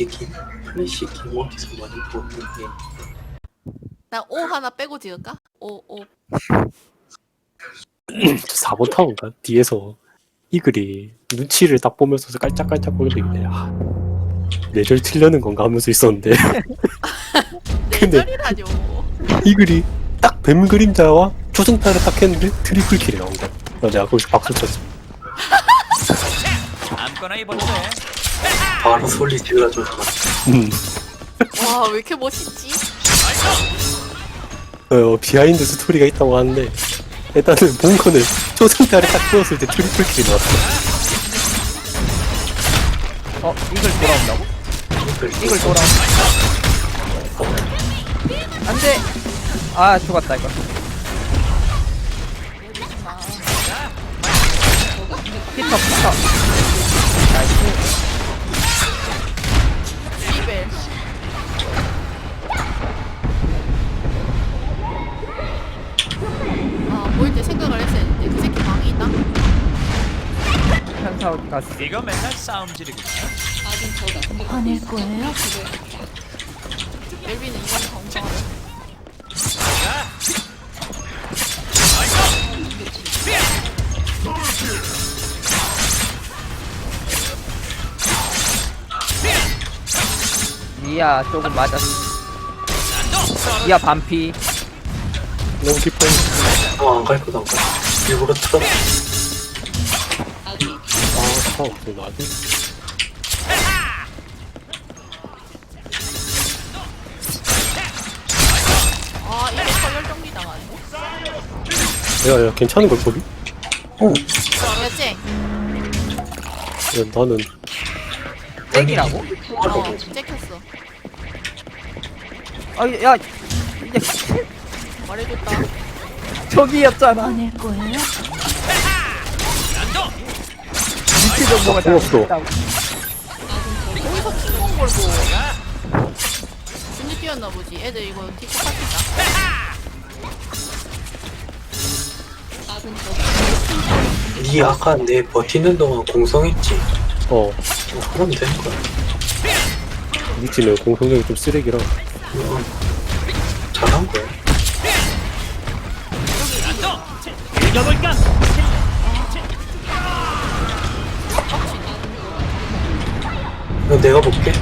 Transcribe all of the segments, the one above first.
솔직히 플래시 킹 어디서 많이 보는데 나 O 하나 빼고 지을까? O O 4번 타운가 뒤에서 이글이 눈치를 딱 보면서 깔짝깔짝 거리고 있네. 아, 내절 틀려는 건가 하면서 있었는데 근데- 내절이라뇨. 이글이 딱 뱀 그림자와 초승타를 딱 했는데 트리플 킬이 나온 거야. 나 내가 거기서 박수 쳤어. 아무거나 입어도 돼. 바로 소리 질러줘서 음. 와왜 이렇게 멋있지? 어, 비하인드 스토리가 있다고 하는데 일단은 본 거는 초승타를 딱 띄웠을 때 트리플 킬이 나왔어. 어 이글 돌아온다고? 이글 돌아. 안 돼. 아 죽었다 이거. 피터 피터. 나이스. 생각을 했어야 했는데 그 새끼 있나? 현사 어디 갔어? 이거 맨날 싸움 지르고 있어. 화낼 거예요? 멜빈은 이건 정정하네. 미야 조금 맞았어. 미야 반피. 너무 기뻐요. 어 안 갈 거다 안갈 일부러 틀어 아, 타운 나도. 아 이게 서열 정리 당하네. 야, 야, 괜찮은 걸 거기? 야쟤. 야, 나는 땡이라고? 어 째켰어. 아야 이게 말해줬다. 저기였잖아. 위치 정보가 잘 없어. 거기서 킹공 걸고. 뛰었나 보지. 애들 이거 티코 파티다. 니 아까 내 버티는 동안 공성했지 어, 어, 그럼 되는 거야 우리 팀은 공성력이 좀 쓰레기라. 어, 잘한 거야 읽어볼까? 이거 내가 볼게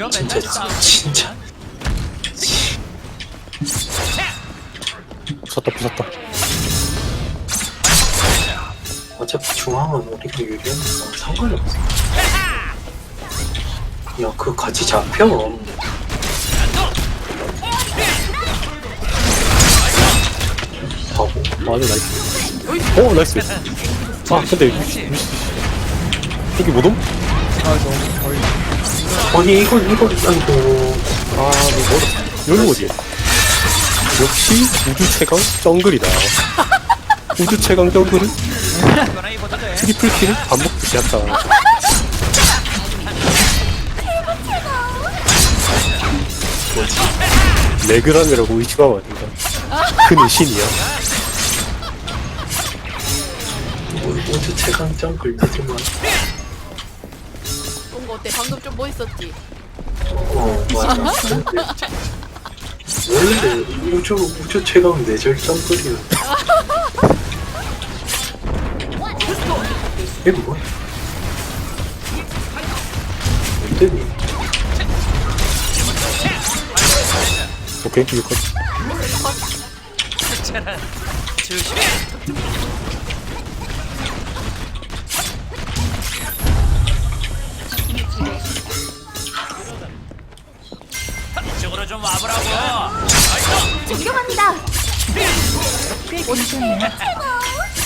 진짜. 진짜 부쉈다, 부쉈다. 어차피 중앙은 우리가 유리하니까 상관이 없어 야 그거 같이 잡혀 바보 맞아, 나이스. 어, 나이스. 아, 근데 여기 못 옴? 아 너무 멀리. 아니 이걸 이걸 아이고 아, 너 멀어. 여기 어디야? 역시 우주 최강 정글이다. 우주 최강 정글은. 트리플 킬을 반복듯이 했다. 레그람이라고 의지가 많으니까 큰 신이야. 우주 최강 정글 믿을만 본거 어때? 방금 좀 멋있었지? 어 맞아 원래 우주 우주 최강 내절 정글이야 이게 뭐야 안되니 오케이, 이거 조심해. 이쪽으로 좀 와보라고.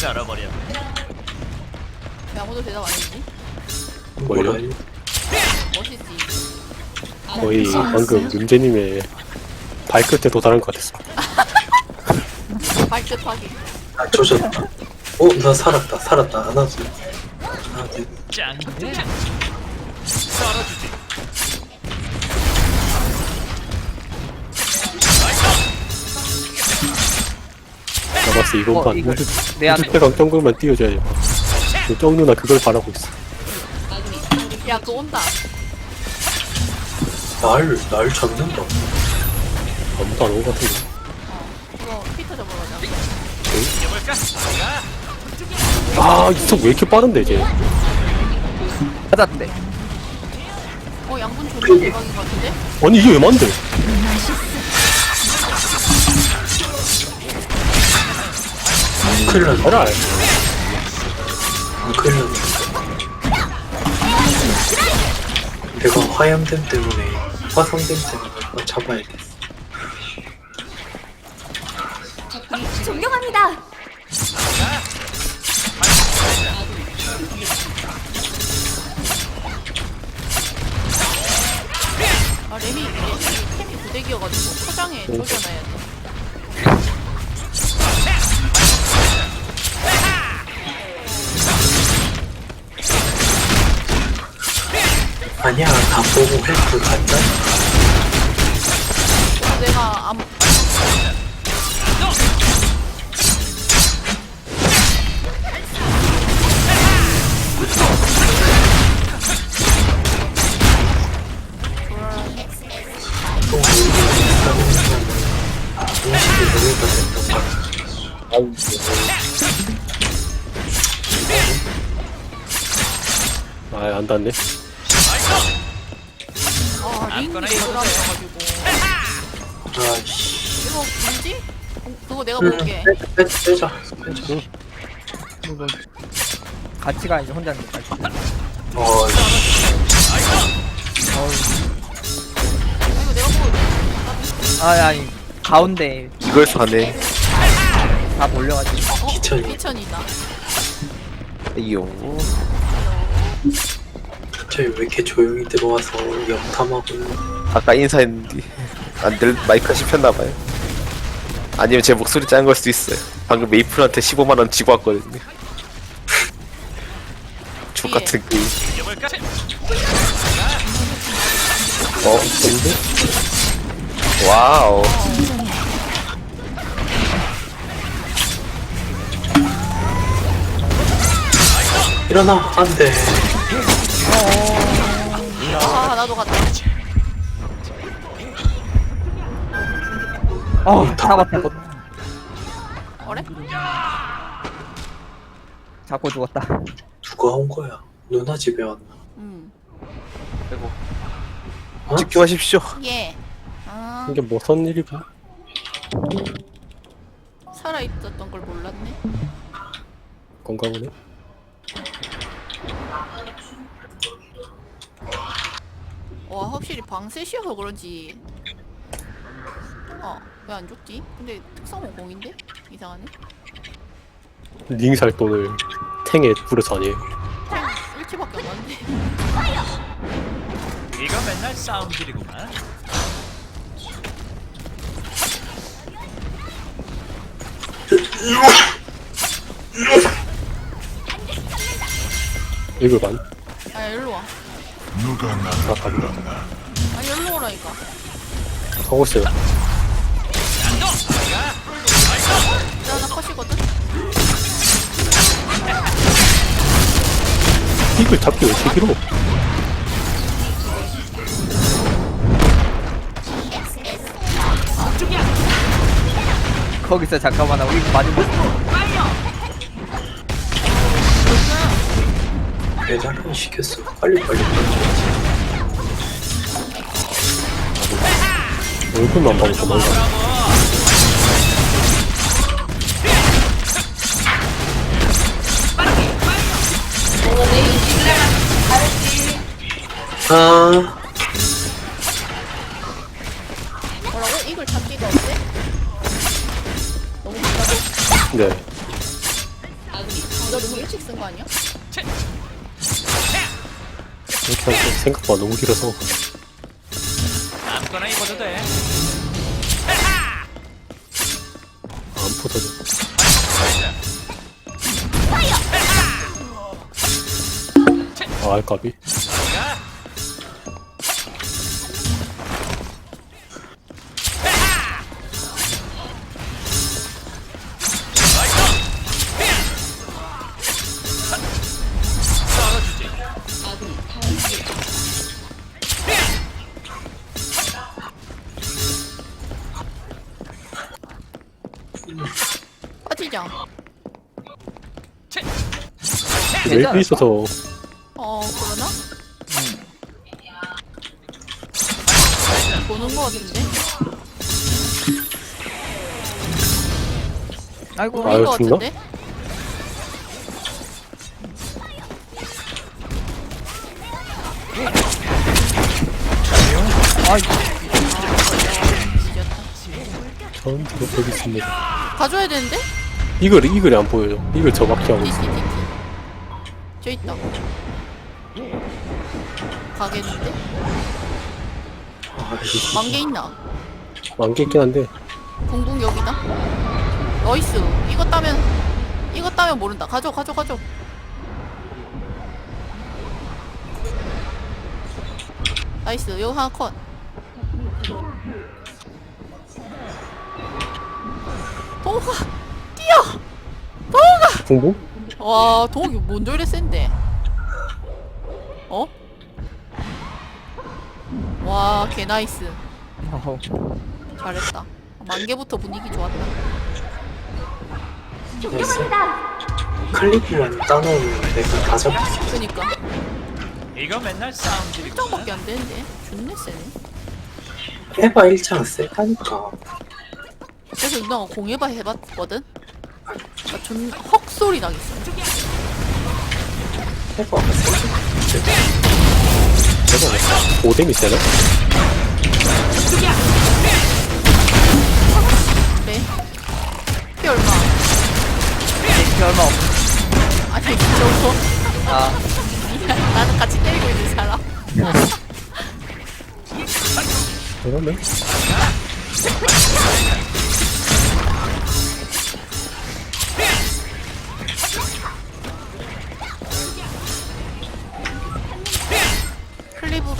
썰어버려. 왜 아무도 대답 안 했지? 멋있지? 거의 방금 윤재님의 발끝에 도달한 것 같았어. 발끝하게. 아 조졌다 어? 나 살았다 살았다 안 하지 안하지 짱. 썰어주지. 봤어 이번 어, 판 이거 내 우주패 강정글만 띄워줘야지 정 누나 그걸 바라고 있어 야 그거 온다 날, 날 잡는다. 아무도 안온것 같은데 그거 피터 잡으러 가자 이겨볼까? 아 이석 왜 이렇게 빠른데 이제 찾았대. 어 양분 존나 대박인 것 같은데? 아니 이게 왜 만데 큰일 났네. 큰일 났네. 내가 화염댐 때문에, 화성댐 때문에 이거 잡아야겠어. 아 레미 레미 캠이 부대기여가지고 포장에 조져놔야 돼 아니야, 다 보고 헬프 간다? 그래서 내가 안 안 닿네 아, 링 아무거나 레그라면가지고 아이씨. 이거 뭐지? 어, 그거 내가 응, 볼게 빼, 빼자. 빼자. 이거 같이 가 이제 혼자 있는 거 같이. 어. 아, 이거 내가 보고 아 아니 가운데 이걸 사네. 다 몰려가지고. 어? 기천이. 기천이다 이요. 저희 왜 이렇게 조용히 들어와서 염탐하고 아까 인사했는데 안 들, 마이크가 씹혔나봐요. 아니면 제 목소리 짠 걸 수도 있어요. 방금 메이플한테 15만 원 지고 왔거든요. 족 같은 게임. 어, 근데? 와우. 일어나 안돼 아 나도 갔다 어 잡았다. 어래? 잡고 죽었다. 누가 온 거야 누나 집에 왔나 음. 아이고. 어? 집중하십시오. 예. 아 이게 무슨 일이고 살아 있었던 걸 몰랐네 건강하네 와 확실히 방셋이어서 그런지 어왜 안 죽지? 근데 특성은 공인데? 이상하네 링살 돈을 탱에 뿌려서 아니에요 탱 1치밖에 안 왔는데 이거 맨날 싸움질이구만. 이걸 반아 일로와 아, 갑니다. 아니 일로 오라니까 하고 있어요. 나나 컷이거든? 이걸 잡기 왜 이렇게 길어 거기서 잠깐만 우리 맞으면 배달은 시켰어. 빨리 빨리. 얼굴 만 봐도 도망가 아 뭐라고? 이걸 잡기가 어때? 너무 비싸고? 네너 너무 일찍 쓴 거 아니야? 이렇게 생각보다 너무 길어서 아무거나 입어도 돼. 안 부서져 아 알까비 웨이브 있어서 어 그러나? 보는 거 같은데? 아이고 보는 거 아유, 죽나? 같은데? 아 뒤졌다. 처음 들어보겠습니다. 가져야 되는데? 이글 이글이 안 보여요. 이글 저밖에 있어. 티티티티. 저 있다. 가겠는데? 아이씨 만개 있나? 만개 있긴 한데 붕붕 여기다. 나이스. 이거 따면 이거 따면 모른다. 가져 가져 가져. 나이스. 여기 하나 컷. 동호가 뛰어. 동호가. 붕붕? 와 동호이 뭔 저래 센데. 어? 와, 개 나이스. 어허. 잘했다. 만개부터 분위기 좋았다. 클리프만 따놓으면 내가 다 잡았어 그니까 이거 맨날 싸움질이구만. 1장밖에 안 되는데 존내 세네. 에바 1창 세다니까 그래서 누나가 공해봐 해봤거든. 나존 헉소리 나겠어. 에바가 세지 오뎀이 세나? 네. 피 얼마? 피 얼마 없 아니 저거 아 나는 같이 때리고 있는 사람. 그러면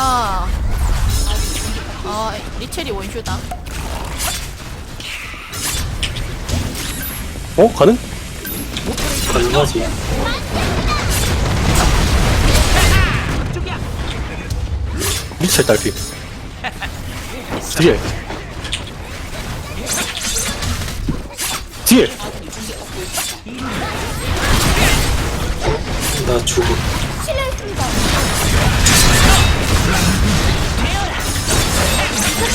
클리브가 아 리첼이 원슈다. 어 가능? 가능하지 미첼 딸피. 뒤에. 뒤에. 나 죽 음아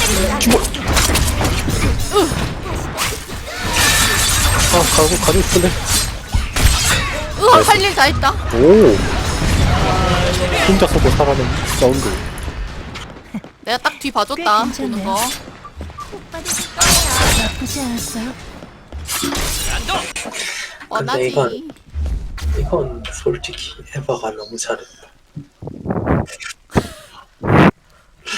가고 가고 싶은데. 으아 할일 다 했다. 오. 혼자 서고 살아낸 사운드. 내가 딱 뒤 봐줬다 보는 거. 나쁘지 않았어요. 뻔하지. 이건- 이건 솔직히 에바가 너무 잘했다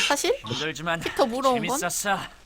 사실 힘들지만 더 물어온 건 재밌었어.